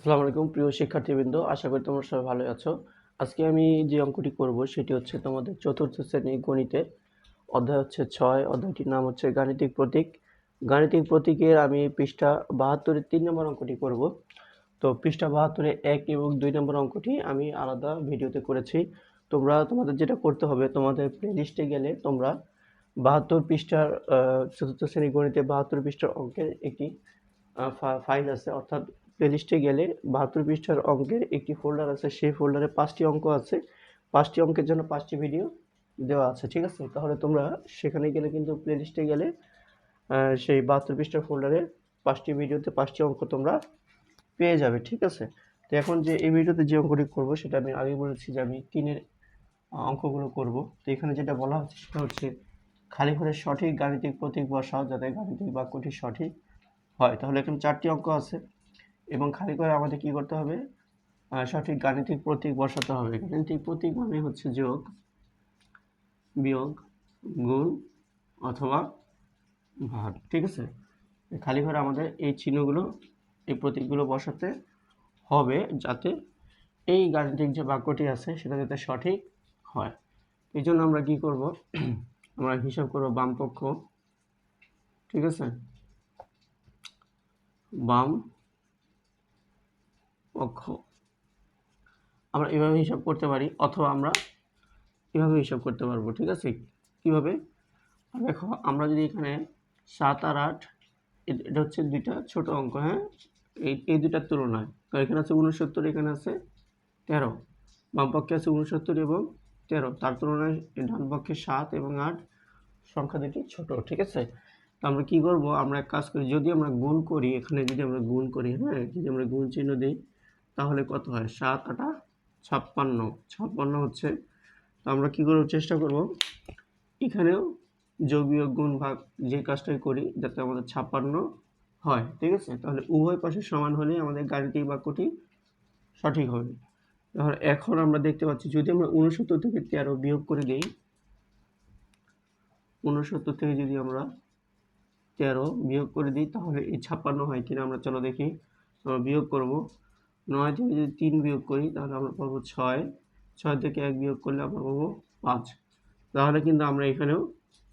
আসসালামু আলাইকুম প্রিয় শিক্ষার্থীবৃন্দ, আশা করি তোমরা সবাই ভালো আছো। আজকে আমি যে অঙ্কটি করব সেটি হচ্ছে তোমাদের চতুর্থ শ্রেণি গণিতে। অধ্যায় হচ্ছে ছয়, অধ্যায়টির নাম হচ্ছে গাণিতিক প্রতীক। গাণিতিক প্রতীকের আমি পৃষ্ঠা বাহাত্তরের তিন নম্বর অঙ্কটি করব। তো পৃষ্ঠা বাহাত্তরে এক এবং দুই নম্বর অঙ্কটি আমি আলাদা ভিডিওতে করেছি। তোমরা, তোমাদের যেটা করতে হবে, তোমাদের প্লেলিস্টে গেলে তোমরা বাহাত্তর পৃষ্ঠার চতুর্থ শ্রেণি গণিতে বাহাত্তর পৃষ্ঠার অঙ্কের একটি ফাইল আছে। অর্থাৎ প্লেলিস্টে গেলে বাহাত্তর পৃষ্ঠার অঙ্কের একটি ফোল্ডার আছে। সেই ফোল্ডারে পাঁচটি অঙ্ক আছে। পাঁচটি অঙ্কের জন্য পাঁচটি ভিডিও দেওয়া আছে, ঠিক আছে? তাহলে তোমরা সেখানে গেলে কিন্তু প্লেলিস্টে গেলে সেই বাহাত্তর পৃষ্ঠার ফোল্ডারে পাঁচটি ভিডিওতে পাঁচটি অঙ্ক তোমরা পেয়ে যাবে, ঠিক আছে? তো এখন যে এই ভিডিওতে যে অঙ্কটি করব, সেটা আমি আগে বলেছি যে আমি তিনের অঙ্কগুলো করব। তো এখানে যেটা বলা হচ্ছে সেটা হচ্ছে, খালি ঘরের সঠিক গাণিতিক প্রতীক বসাও যাতে গাণিতিক বাক্যটি সঠিক হয়। তাহলে এখানে চারটি অঙ্ক আছে। এবং খালি করে আমাদের কি করতে হবে? সঠিক গাণিতিক প্রতীক বসাতে হবে। গাণিতিক প্রতীক মানে হচ্ছে যোগ, বিয়োগ, গুণ অথবা ভাগ, ঠিক আছে? খালি ঘরে আমাদের এই চিহ্নগুলো, এই প্রতীকগুলো বসাতে হবে যাতে এই গাণিতিক যে বাক্যটি আছে সেটা যাতে সঠিক হয়। এই জন্য আমরা কি করব? আমরা হিসাব করব বাম পক্ষ ঠিক আছে? বাম পক্ষ। আমরা এভাবে হিসাব করতে পারি, অথবা আমরা এভাবে হিসাব করতে পারব, ঠিক আছে? কীভাবে? দেখো, আমরা যদি এখানে সাত আর আট এটা হচ্ছে দুইটা ছোট অঙ্ক হ্যাঁ? এই এই দুটার তুলনায়। তো এখানে আছে উনসত্তর এখানে আছে তেরো। বাম পক্ষে আছে উনসত্তর এবং তেরো। তার তুলনায় এই ডান পক্ষে সাত এবং আট সংখ্যা দুটি ছোট, ঠিক আছে? তো আমরা কি করব? আমরা এক কাজ করি, যদি আমরা গুণ করি, এখানে যদি আমরা গুণ করি হ্যাঁ? যদি আমরা গুণ চিহ্ন দিই তাহলে কত হয়? সাত, আটা ছাপ্পান্ন। ছাপ্পান্ন হচ্ছে, তো আমরা কী করব চেষ্টা করব? এখানেও যোগ বিয়োগ গুণ ভাগ যে কাজটাই করি, যাতে আমাদের ছাপ্পান্ন হয়, ঠিক আছে? তাহলে উভয় পাশে সমান হলেই আমাদের গাণিতিক বাক্যটি সঠিক হবে। তাহলে এখন আমরা দেখতে পাচ্ছি, যদি আমরা উনসত্তর থেকে তেরো বিয়োগ করে দিই উনসত্তর থেকে যদি আমরা তেরো বিয়োগ করে দিই, তাহলে এই ছাপ্পান্ন হয় কিনা আমরা চলো দেখি। বিয়োগ করব। নয় থেকে যদি তিন বিয়োগ করি, তাহলে আমরা পাবো ছয়। ছয় থেকে এক বিয়োগ করলে আমরা পাবো পাঁচ। তাহলে কিন্তু আমরা এখানেও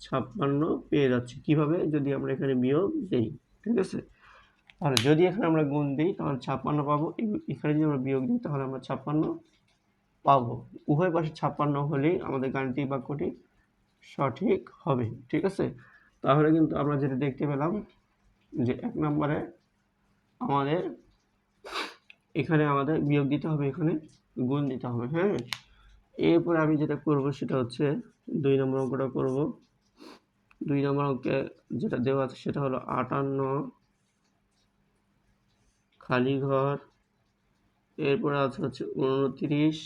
ছাপ্পান্ন পেয়ে যাচ্ছি। কীভাবে? যদি আমরা এখানে বিয়োগ দিই, ঠিক আছে? তাহলে যদি এখানে আমরা গুণ দিই, তাহলে ছাপ্পান্ন পাবো। এখানে যদি আমরা বিয়োগ দিই, তাহলে আমরা ছাপ্পান্ন পাবো। উভয় পাশে ছাপ্পান্ন হলেই আমাদের গাণিতিক বাক্যটি সঠিক হবে, ঠিক আছে? তাহলে কিন্তু আমরা যেটা দেখতে পেলাম যে এক নম্বরে আমাদের এখানে আমাদের বিয়োগ দিতে হবে, এখানে গুণ দিতে হবে হ্যাঁ? এরপরে আমি যেটা করব সেটা হচ্ছে দুই নম্বর অঙ্কটা করব। দুই নম্বর অঙ্কে যেটা দেওয়া আছে সেটা হলো আটান্ন খালি ঘর, এরপরে আছে হচ্ছে উনত্রিশ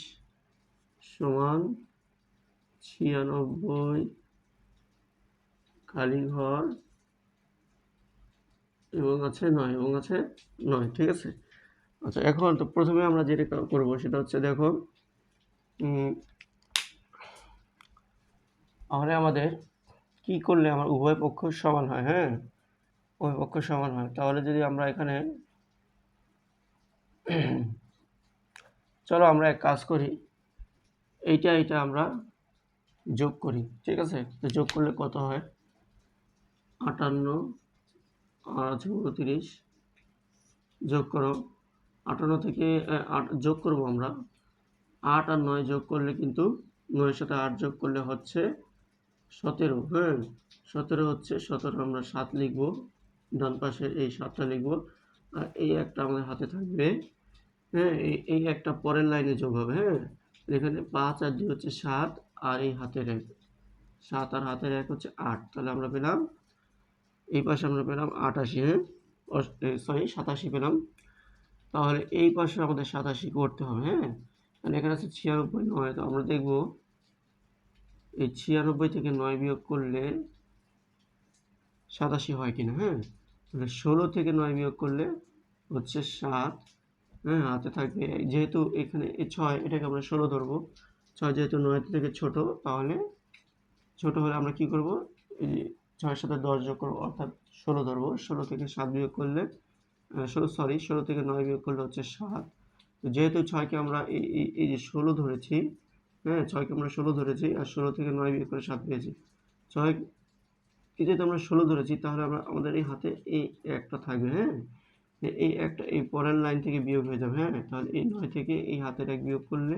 সমান ছিয়ানব্বই খালি ঘর এবং আছে নয়, এবং আছে নয়, ঠিক আছে? আচ্ছা এখন তো প্রথমে আমরা যেটা করব সেটা হচ্ছে দেখো তাহলে আমাদের কি করলে আমার উভয় পক্ষ সমান হয় হ্যাঁ? উভয় পক্ষ সমান হয়। তাহলে যদি আমরা এখানে, চলো আমরা এক কাজ করি। এইটা এইটা আমরা যোগ করি, ঠিক আছে? তো যোগ করলে কত হয়? আটান্ন আর আছে উনত্রিশ যোগ করো। আটান্ন থেকে আট যোগ করব আমরা। আট আর নয় যোগ করলে কিন্তু নয়ের সাথে আট যোগ করলে হচ্ছে সতেরো হ্যাঁ? সতেরো হচ্ছে সতেরো, আমরা সাত লিখব। ডান পাশে এই সাতটা লিখব। আর এই একটা আমাদের হাতে থাকবে হ্যাঁ? এই এই একটা পরের লাইনে যোগ হবে হ্যাঁ? এখানে পাঁচ আর দুই হচ্ছে সাত, আর এই হাতের এক। সাত আর হাতের এক হচ্ছে আট, তাহলে আমরা পেলাম, এই পাশে আমরা পেলাম আটাশি হ্যাঁ? সরি, সাতাশি পেলাম। তাহলে এই পাশে আমাদের সাতাশি করতে হবে হ্যাঁ? মানে এখানে আছে ছিয়ানব্বই নয়, তো আমরা দেখব এই ছিয়ানব্বই থেকে নয় বিয়োগ করলে সাতাশি হয় কিনা হ্যাঁ? তাহলে ষোলো থেকে নয় বিয়োগ করলে হচ্ছে সাত হ্যাঁ? হাতে থাকবে, যেহেতু এখানে এই ছয়, এটাকে আমরা ষোলো ধরবো। ছয় যেহেতু নয় থেকে ছোট, তাহলে ছোট হলে আমরা কি করব? এই ছয়ের সাথে দশ যোগ করব, অর্থাৎ ষোলো ধরবো। ষোলো থেকে সাত বিয়োগ করলে ষোলো সরি ষোলো থেকে নয় বিয়োগ করলে হচ্ছে সাত। তো যেহেতু ছয়কে আমরা এই যে ষোলো ধরেছি হ্যাঁ ছয়কে আমরা ষোলো ধরেছি আর ষোলো থেকে নয় বিয়োগ করে সাত পেয়েছি। ছয় যেহেতু আমরা ষোলো ধরেছি, তাহলে আমরা, আমাদের এই হাতে এই একটা থাকবে হ্যাঁ? এই একটা, এই পরের লাইন থেকে বিয়োগ হয়ে যাবে হ্যাঁ? তাহলে এই নয় থেকে এই হাতের এক বিয়োগ করলে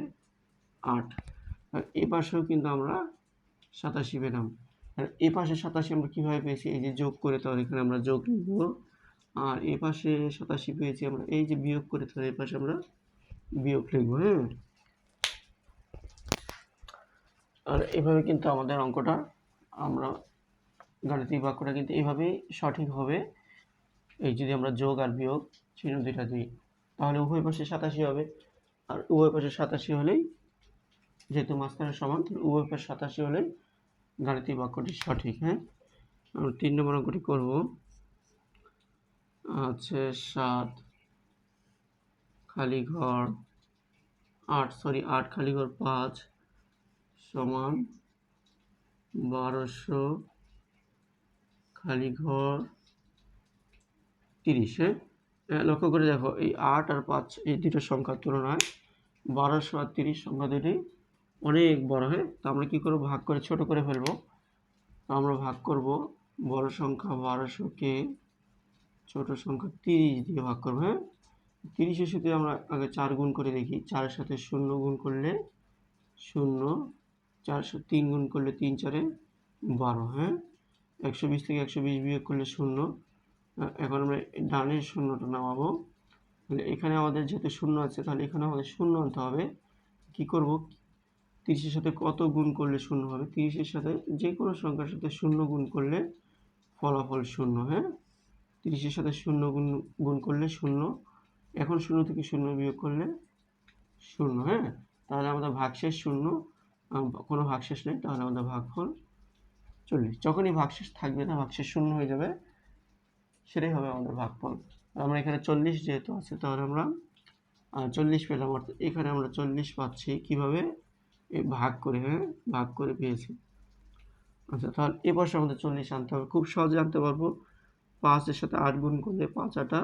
আট। আর এ পাশেও কিন্তু আমরা সাতাশি পেলাম। আর এ পাশে সাতাশি আমরা কীভাবে পেয়েছি? এই যে যোগ করে তাহলে এখানে আমরা যোগ লিখব। আর এ পাশে সাতাশি পেয়েছি আমরা। এই যে বিয়োগ করে তাহলে এ পাশে আমরা বিয়োগ লিখব হ্যাঁ আর এভাবে কিন্তু আমাদের অঙ্কটা আমরা গাণিতিক বাক্যটা কিন্তু এভাবেই সঠিক হবে। এই যদি আমরা যোগ আর বিয়োগ চিহ্ন দুইটা দিই, তাহলে উভয় পাশে সাতাশি হবে। আর উভয় পাশে সাতাশি হলেই যেহেতু মাঝখানে সমান, তাহলে উভয় পাশে সাতাশি হলেই গাণিতিক বাক্যটি সঠিক হ্যাঁ? আমরা তিন নম্বর অঙ্কটি করব। আছে সাত। খালি ঘর আট সরি আট, খালি ঘর পাঁচ সমান বারোশো খালি ঘর তিরিশ হ্যাঁ? লক্ষ্য করে দেখো, এই আট আর পাঁচ এই দুটো সংখ্যার তুলনায় বারোশো আর তিরিশ সংখ্যা দুটি অনেক বড় হ্যাঁ? তো আমরা কী করব? ভাগ করে ছোট করে ফেলব। তো আমরা ভাগ করব বড় সংখ্যা বারোশোকে ছোট সংখ্যা তিরিশ দিয়ে ভাগ করব হ্যাঁ? তিরিশের সাথে আমরা আগে চার গুণ করে দেখি, চারের সাথে শূন্য গুণ করলে শূন্য চারশো তিন গুণ করলে তিন, চারে বারো হ্যাঁ? একশো বিশ থেকে একশো বিশ বিয়োগ করলে শূন্য এখন আমরা ডানের শূন্যটা নামাবো, তাহলে এখানে আমাদের যেহেতু শূন্য আছে, তাহলে এখানে আমাদের শূন্য আনতে হবে, কি করব? তিরিশের সাথে কত গুণ করলে শূন্য হবে? তিরিশের সাথে যে কোনো সংখ্যার সাথে শূন্য গুণ করলে ফলাফল শূন্য হ্যাঁ? তিরিশের সাথে শূন্য গুণ গুণ করলে শূন্য। এখন শূন্য থেকে শূন্য বিয়োগ করলে শূন্য হ্যাঁ? তাহলে আমাদের ভাগশেষ শূন্য কোনো ভাগশেষ নেই, তাহলে আমাদের ভাগফল চল্লিশ। যখনই ভাগশেষ থাকবে না, ভাগশেষ শূন্য হয়ে যাবে, সেটাই হবে আমাদের ভাগফল। আমরা এখানে চল্লিশ যেহেতু আছে, তাহলে আমরা চল্লিশ পেলাম, অর্থাৎ এখানে আমরা চল্লিশ পাচ্ছি। কীভাবে? এই ভাগ করে হ্যাঁ? ভাগ করে পেয়েছি। আচ্ছা তাহলে এ পাশে আমাদের চল্লিশ আনতে হবে। খুব সহজে আনতে পারব। পাঁচের সাথে আট গুণ করলে পাঁচ আটা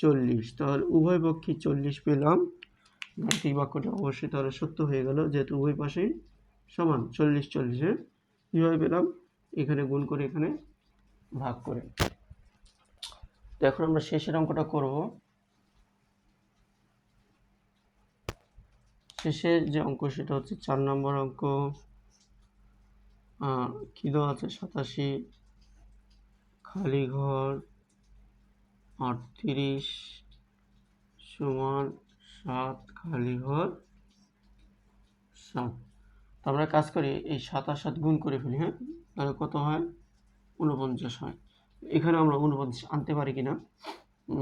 চল্লিশ। তাহলে উভয় পক্ষে চল্লিশ পেলাম। গাণিতিক বাক্যটা অবশ্যই তাহলে সত্য হয়ে গেল, যেহেতু উভয় পাশেই সমান, চল্লিশ চল্লিশে। কীভাবে পেলাম? এখানে গুণ করে এখানে ভাগ করে। তো এখন আমরা শেষের অঙ্কটা করব। শেষের যে অঙ্ক, সেটা হচ্ছে চার নম্বর অঙ্ক। কি আছে? সাতাশি। খালি ঘর আটত্রিশ সমান সাত খালি ঘর সাত আমরা কাজ করি, এই সাত আর সাত গুণ করে ফেলি হ্যাঁ? তাহলে কত হয়? উনপঞ্চাশ হয়। এখানে আমরা উনপঞ্চাশ আনতে পারি কিনা?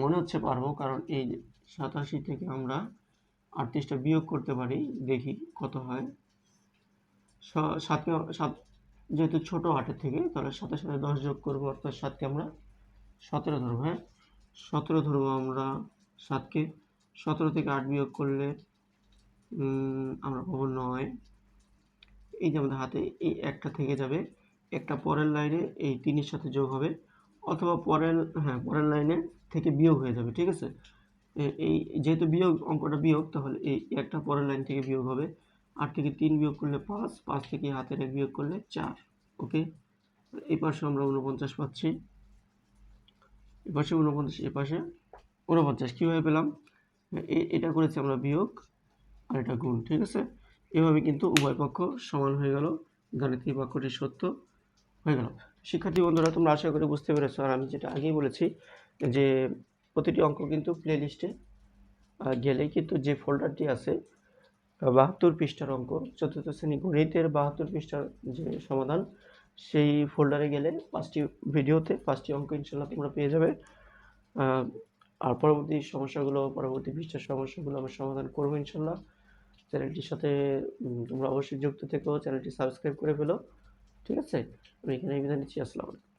মনে হচ্ছে পারব, কারণ এই সাতাশি থেকে আমরা আটত্রিশটা বিয়োগ করতে পারি, দেখি কত হয়। সাতকে, সাত যেহেতু ছোটো আটের থেকে, তাহলে সাথে সাথে দশ যোগ করব, অর্থাৎ সাতকে আমরা সতেরো ধরবো হ্যাঁ? সতেরো ধরবো আমরা সাতকে। সতেরো থেকে আট বিয়োগ করলে আমরা পাবো নয়। এই যে আমাদের হাতে এই একটা থেকে যাবে, একটা পরের লাইনে এই তিনের সাথে যোগ হবে, অথবা পরের হ্যাঁ পরের লাইনে থেকে বিয়োগ হয়ে যাবে, ঠিক আছে? এই যেহেতু বিয়োগ, অঙ্কটা বিয়োগ, তাহলে এই একটা পরের লাইন থেকে বিয়োগ হবে। আট থেকে তিন বিয়োগ করলে পাঁচ পাঁচ থেকে হাতের এক বিয়োগ করলে চার, ওকে? এই পাশে আমরা উনপঞ্চাশ পাচ্ছি। এ পাশে উনপঞ্চাশ এ উনপঞ্চাশ কীভাবে পেলাম? এটা করেছি আমরা বিয়োগ, আর এটা গুণ, ঠিক আছে? এভাবে কিন্তু উভয় পক্ষ সমান হয়ে গেল, গাণিতিক বাক্যটি সত্য হয়ে গেল। শিক্ষার্থী বন্ধুরা, তোমরা আশা করি বুঝতে পেরেছ, আর আমি যেটা আগেই বলেছি যে প্রতিটি অঙ্ক কিন্তু প্লে লিস্টে গেলেই কিন্তু যে ফোল্ডারটি আছে বাহাত্তর পৃষ্ঠার অঙ্ক, চতুর্থ শ্রেণি গণিতের বাহাত্তর পৃষ্ঠার যে সমাধান, সেই ফোল্ডারে গেলে পাঁচটি ভিডিওতে পাঁচটি অঙ্ক ইনশাল্লাহ তোমরা পেয়ে যাবে। আর পরবর্তী সমস্যাগুলো, পরবর্তী পৃষ্ঠার সমস্যাগুলো আমরা সমাধান করব ইনশাল্লাহ চ্যানেলটির সাথে তোমরা অবশ্যই যুক্ত থেকো, চ্যানেলটি সাবস্ক্রাইব করে ফেলো। ঠিক আছে? আমি এখানে বিদায় নিচ্ছি, আসসালামু আলাইকুম।